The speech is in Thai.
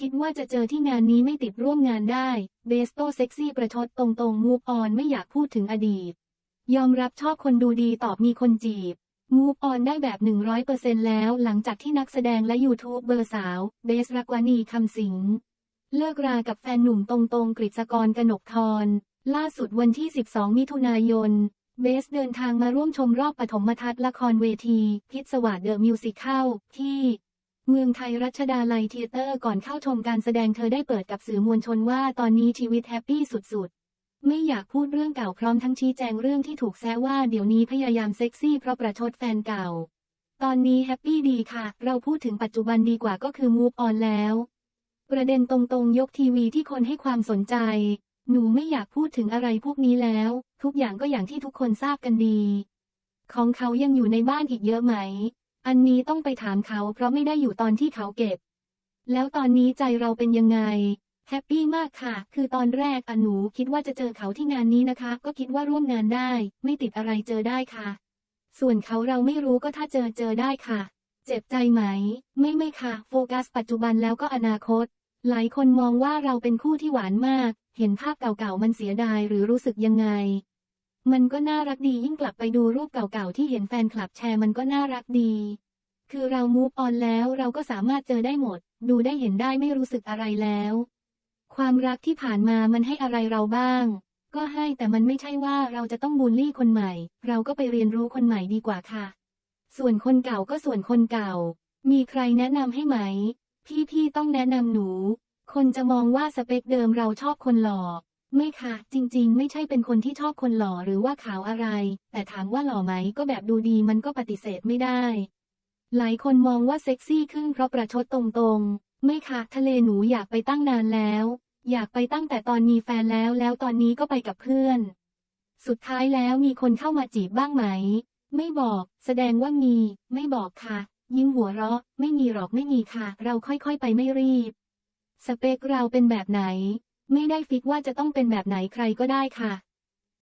คิดว่าจะเจอที่งานนี้ไม่ติดร่วมงานได้ เบสโตเซ็กซี่ประชดตรงๆ มูฟออนไม่อยากพูดถึงอดีต ยอมรับชอบคนดูดีตอบมีคนจีบ มูฟออนได้แบบ 100%แล้วหลังจากที่นักแสดงและยูทูบเบอร์สาว เบสรักวานีคำสิง เลิกรากับแฟนหนุ่มตรงๆ กฤษกรกนกทร ล่าสุดวันที่ 12 มิถุนายน เบสเดินทางมาร่วมชมรอบปฐมทัศน์ละครเวที พิศวาสเดอะมิวสิคัลที่ เมืองไทยรัชดาลัยเทเตอร์ก่อนเข้าชมการแสดงเธอได้เปิดกับสื่อมวลชนว่าตอนนี้ชีวิตแฮปปี้สุดๆ ไม่อยากพูดเรื่องเก่าพร้อมทั้งชี้แจงเรื่องที่ถูกแซะว่าเดี๋ยวนี้พยายามเซ็กซี่เพราะประชดแฟนเก่า ตอนนี้แฮปปี้ดีค่ะ เราพูดถึงปัจจุบันดีกว่าก็คือ move on แล้ว ประเด็นตรงๆ ยกทีวีที่คนให้ความสนใจ หนูไม่อยากพูดถึงอะไรพวกนี้แล้ว ทุกอย่างก็อย่างที่ทุกคนทราบกันดี ของเขายังอยู่ในบ้านอีกเยอะไหม อันนี้ต้องไปถามเขาเพราะไม่ได้อยู่ตอนที่เขาเก็บ แล้วตอนนี้ใจเราเป็นยังไง แฮปปี้มากค่ะ คือตอนแรกอหนูคิดว่าจะเจอเขาที่งานนี้นะคะ ก็คิดว่าร่วมงานได้ ไม่ติดอะไรเจอได้ค่ะ ส่วนเขาเราไม่รู้ก็ถ้าเจอเจอได้ค่ะ เจ็บใจไหม ไม่ไม่ค่ะ โฟกัสปัจจุบันแล้วก็อนาคต หลายคนมองว่าเราเป็นคู่ที่หวานมาก เห็นภาพเก่าๆมันเสียดายหรือรู้สึกยังไง มันก็น่ารักดียิ่งกลับไปดูรูปเก่าๆที่เห็นแฟนคลับแชร์มันก็น่ารักดี คือเรามูฟออนแล้วเราก็สามารถเจอได้หมด ดูได้เห็นได้ไม่รู้สึกอะไรแล้ว ความรักที่ผ่านมามันให้อะไรเราบ้าง ก็ให้แต่มันไม่ใช่ว่าเราจะต้องบูลลี่คนใหม่ เราก็ไปเรียนรู้คนใหม่ดีกว่าค่ะ ส่วนคนเก่าก็ส่วนคนเก่า มีใครแนะนำให้ไหม พี่ๆต้องแนะนำหนู คนจะมองว่าสเปคเดิมเราชอบคนหล่อ ไม่ค่ะ จริง ๆ ไม่ใช่เป็นคนที่ชอบคนหล่อหรือว่าขาวอะไร แต่ถามว่าหล่อไหมก็แบบดูดีมันก็ปฏิเสธไม่ได้ หลายคนมองว่าเซ็กซี่ขึ้นเพราะประชดตรงๆ ไม่ค่ะ ทะเลหนูอยากไปตั้งนานแล้ว อยากไปตั้งแต่ตอนมีแฟนแล้วแล้วตอนนี้ก็ไปกับเพื่อน สุดท้ายแล้วมีคนเข้ามาจีบบ้างไหม ไม่บอก แสดงว่ามี ไม่บอกค่ะ ยิ้มหัวเราะ ไม่มีหรอกไม่มีค่ะ เราค่อยๆ ไปไม่รีบ สเปคเราเป็นแบบไหน ไม่ได้ฟิกว่าจะต้องเป็นแบบไหนใครก็ได้ค่ะ